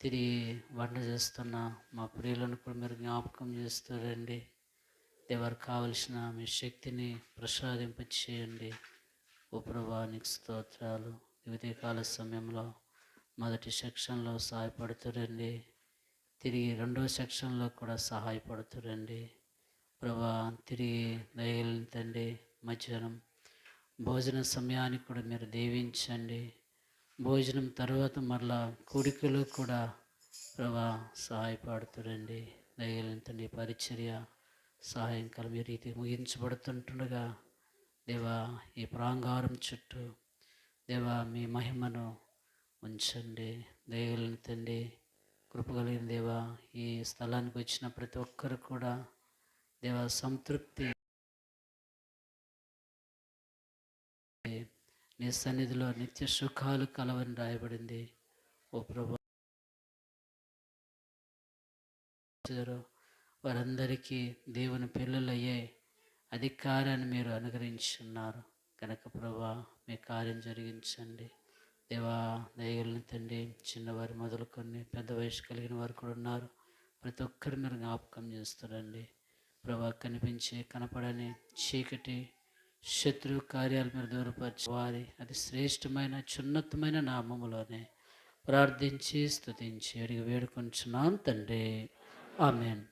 తిరిగి వంట చేస్తున్న మా ప్రియులను కూడా మీరు జ్ఞాపకం చేస్తూ రండి ఎవరికి కావలసిన మీ శక్తిని ప్రసాదింప చేయండి ఓ ప్రభా నీకు స్తోత్రాలు. వివిధ కాల సమయంలో మొదటి సెక్షన్లో సహాయపడుతురండి. తిరిగి రెండో సెక్షన్లో కూడా సహాయపడుతురండి. ప్రభా తిరిగి దయగలితండి మధ్యాహ్నం భోజన సమయానికి కూడా మీరు దీవించండి. భోజనం తర్వాత మరలా కూడికలు కూడా ప్రభా సహాయపడుతురండి. దయగలితండి పరిచర్య సాయంకాలం ఈ రీతి ముగించబడుతుంటుండగా దేవా ఈ ప్రాంగారం చుట్టూ దేవా మీ మహిమను ఉంచండి. దయగలిగిన కృపగలిగిన దేవా ఈ స్థలానికి వచ్చిన ప్రతి ఒక్కరు కూడా దేవా సంతృప్తి నీ సన్నిధిలో నిత్య సుఖాలు కలవని రాయబడింది. ఓ ప్రభు వారందరికీ దేవుని పిల్లలయ్యే అధికారాన్ని మీరు అనుగ్రహించున్నారు. కనుక ప్రభా మీ కార్యం జరిగించండి. దేవా దయగలిని తండ్రి చిన్నవారు మొదలుకొని పెద్ద వయసు కలిగిన వారు కూడా ఉన్నారు. ప్రతి ఒక్కరు మీరు జ్ఞాపకం చేస్తారండి. ప్రభా కనిపించే కనపడని చీకటి శత్రు కార్యాలు మీరు దూరపరిచి వారి అది శ్రేష్టమైన చున్నతమైన నామములోనే ప్రార్థించి స్థుతించి అడిగి వేడుకొంచున్నాం తండ్రి. ఆమెన్.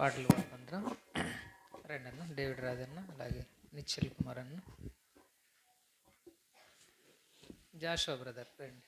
పాటలు పాడుకుంటాం రండి అన్న డేవిడ్ రాజన్న అలాగే నిశ్చల్ కుమార్ అన్న. జాషో బ్రదర్ రండి.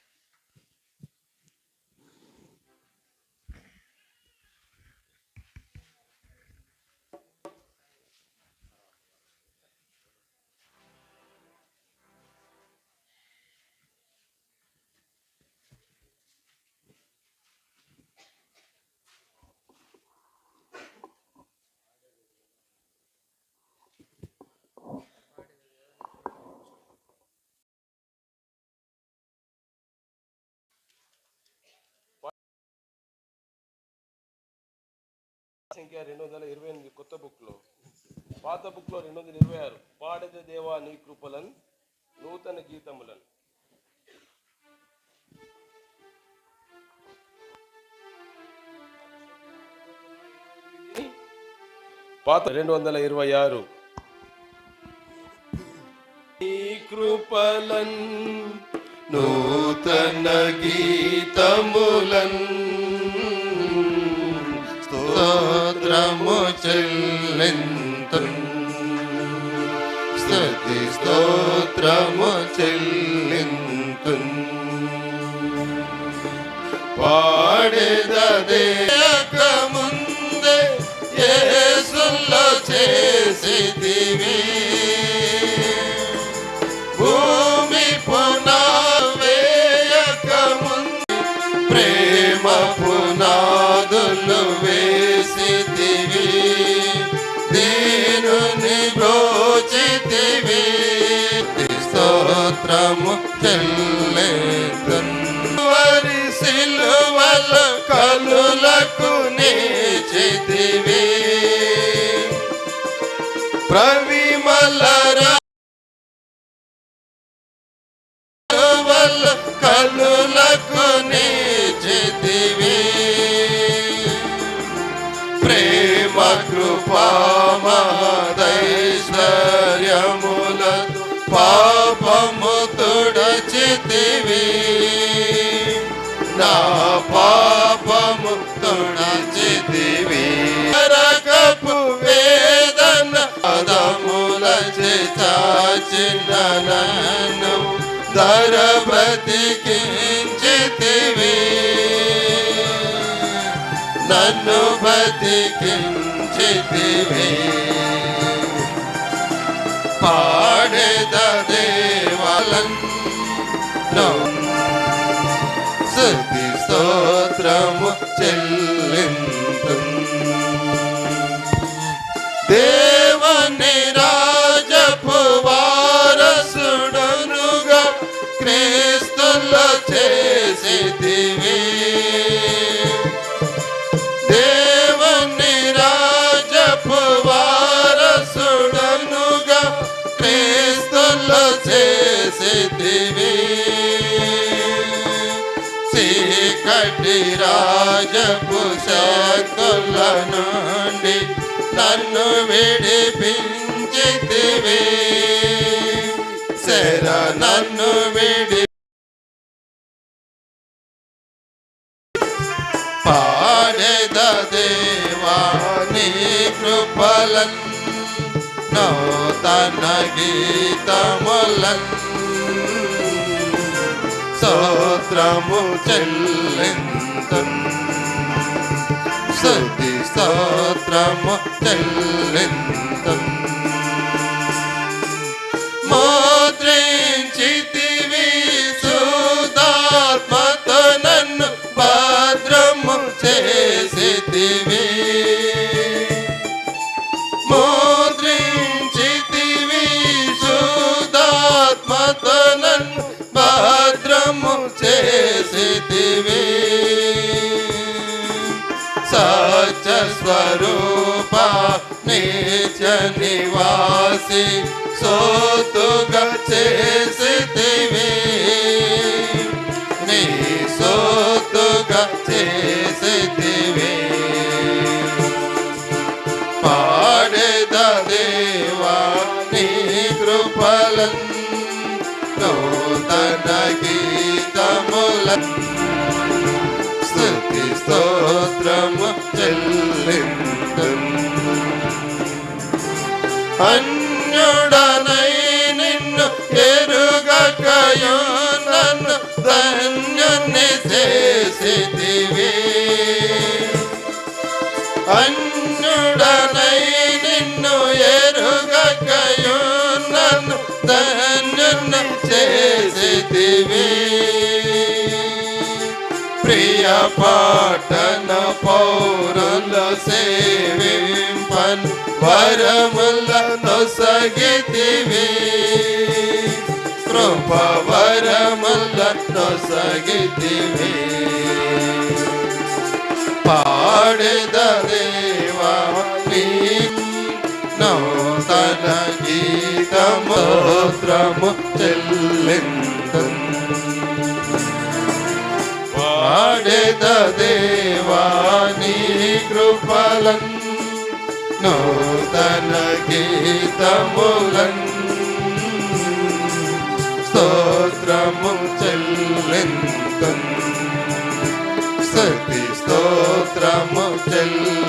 సంఖ్య రెండు వందల ఇరవై ఎనిమిది కొత్త బుక్లో. పాత బుక్లో రెండు వందల ఇరవై ఆరు. పాడద దేవా నీ కృపలన్ నూతన గీతములను. పాత రెండు వందల ఇరవై ఆరు. నీ కృపలన్ నూతన గీతములన్. స్తోత్రము చెల్లింతు స్తుతి స్తోత్రము చెల్లింతు పాడేదే ముందే యేసుల్లో చేసిదివి భూమి స్తోత్రము వరి సిలువల కలులకు నేచితివి. ప్రవిమల కలులకు నేచితివి. ప్రేమ కృపా మహదైశ్వర్యముల నా పాపము తుడచితివి నరకపు వేదన పదముల చాచిన నన్ను ధర నన్ను బ్రతికించితివి పాడేద దేవాలన్ శక్తి స్తోత్రము శక్తుల నుండి నన్ను విడిపించితివి. శర నన్ను విడి పాడెద దేవా కృపలన్ నూతన గీతములన్. స్తోత్రము చెల్లింతన్. స్తుతి స్తోత్రము చెల్లింతన్ నివాసి సోతుగా చేసితివి. నీ సోతుగా చేసితివి. పాడెద దేవా నీ కృపలన్ నూతన గీతములన్ స్తుతి స్తోత్రము చెల్లిందం అన్యుడనై నిన్ను ఎరుగకయో నన్ను ధన్యుని చేసితివి. అన్యుడనై నిన్ను ఎరుగకయో నన్ను ధన్యుని చేసితివి. ప్రియ పాటన పౌరుల సేవింపన్ వరముల నొసగితివి కృప వరముల నొసగితివి పాడెద దేవా నీ నూతన గీతమోత్రము చెల్లిందన్ పాడెద దేవా నీ కృపలన్ నూతన గీతములన్. స్తోత్రము చెల్లెంతన్. సతి స్తోత్రము చెల్లిందన్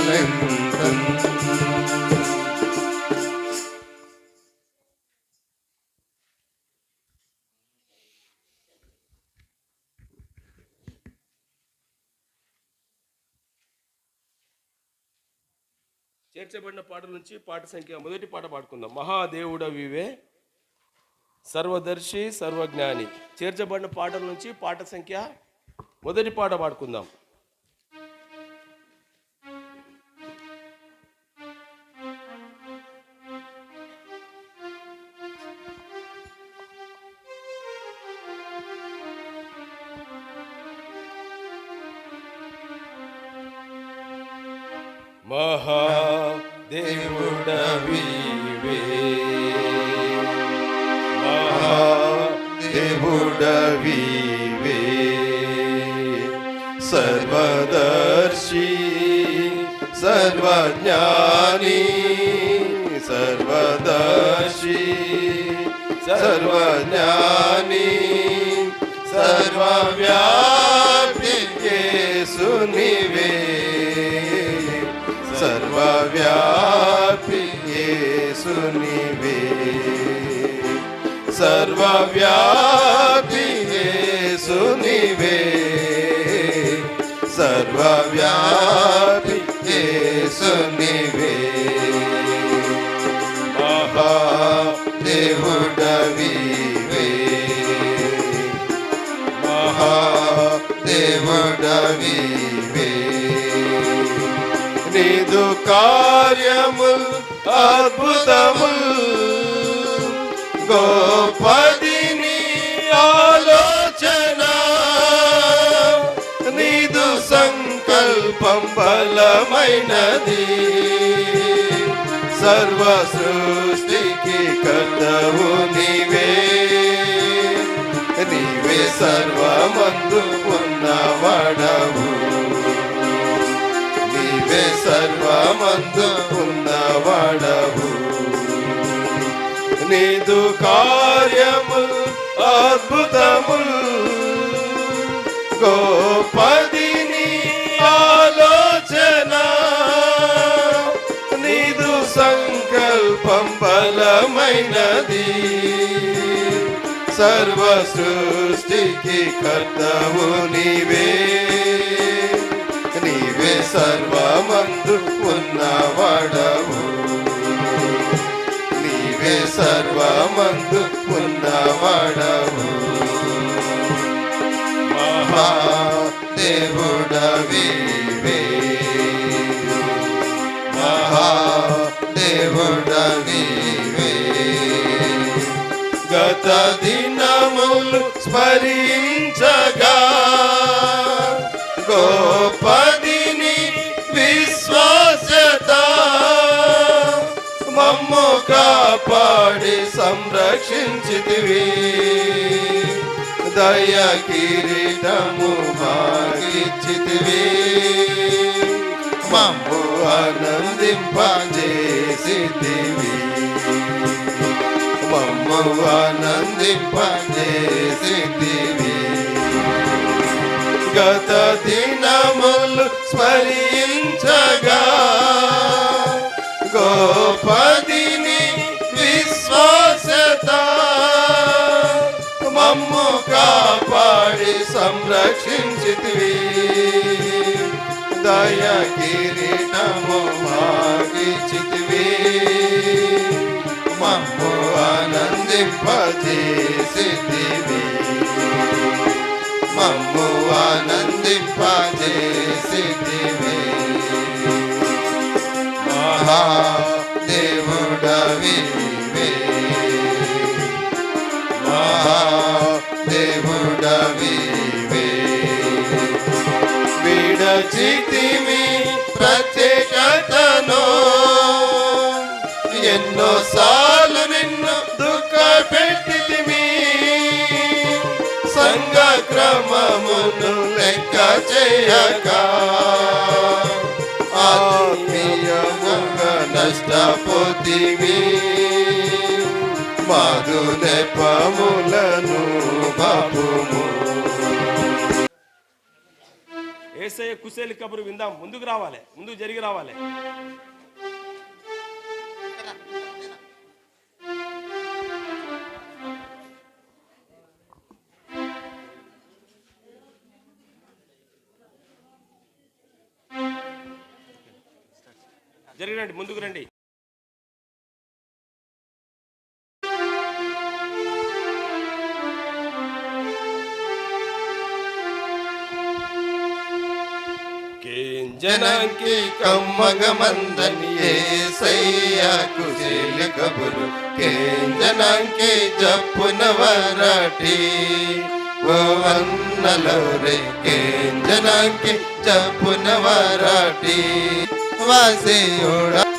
చేర్చబడిన పాటల నుంచి పాట సంఖ్య మొదటి పాట పాడుకుందాం. మహాదేవుడ వివే సర్వదర్శి సర్వజ్ఞాని. చేర్చబడిన పాటల నుంచి పాట సంఖ్య మొదటి పాట పాడుకుందాం. దేవుడవివే సర్వదర్శి సర్వజ్ఞాని సర్వదర్శి సర్వజ్ఞాని సర్వవ్యాపి యేసునివే సర్వవ్యాపి యేసునివే సర్వవ్యాపి యేసునివే సర్వవ్యాపి యేసునివే మహాదేవుడవివే మహాదేవుడవివే నీదు కార్యముల్ అద్భుతముల్ గోపది గోపదిని ఆలోచన నీదు సంకల్పం బలమైనది. సర్వ సృష్టికి కర్తవు నీవే. నీవే సర్వమందు ఉన్నవాడవు. నీవే సర్వమందు ఉన్నవాడవు. నీదు కార్యము అద్భుతముల్. గోపదిని ఆలోచన నీదు సంకల్పం బలమైనది. సర్వ సృష్టికి కర్తవు నీవే. నీవే సర్వమందు ఉన్నవాడవు. సర్వమందు ఉన్నవాడవు. మహాదేవుడవివే మహాదేవుడవివే గత దినములు స్మరించగా కాపాడి సంరక్షించితివి. దయ కిరీటము మాగిచ్చితివి మమ్ము ఆనందింపజేసితివి మమ్ము ఆనందింపజేసితివి గత దినములు స్మరించగా గోపది కాపాడి సంరక్షించితివి దయ కిరీటము మాగిచితివి మమ్ము ఆనందింపజేసితివి విడచితిమి ప్రత్యేకతను. ఎన్నో సార్లు నిన్ను దుఃఖ పెట్టితిమి సంఘ క్రమమును లెక్క చేయక. ఆత్మీయముగా నష్టపోతివి. మాధు నెపములను బాపుము. ఏసయ్య కుశేలి కబురు విందాం. ముందుకు రావాలి. ముందుకు జరిగి రావాలి. జనంకి కమ్మగమందని ఏసయ్యకు శైలి కబురు కేంజనంకి జప్పున వరటి ఓ వన్నలౌరే కేంజనంకి జప్పున వరటి వాసేయోడా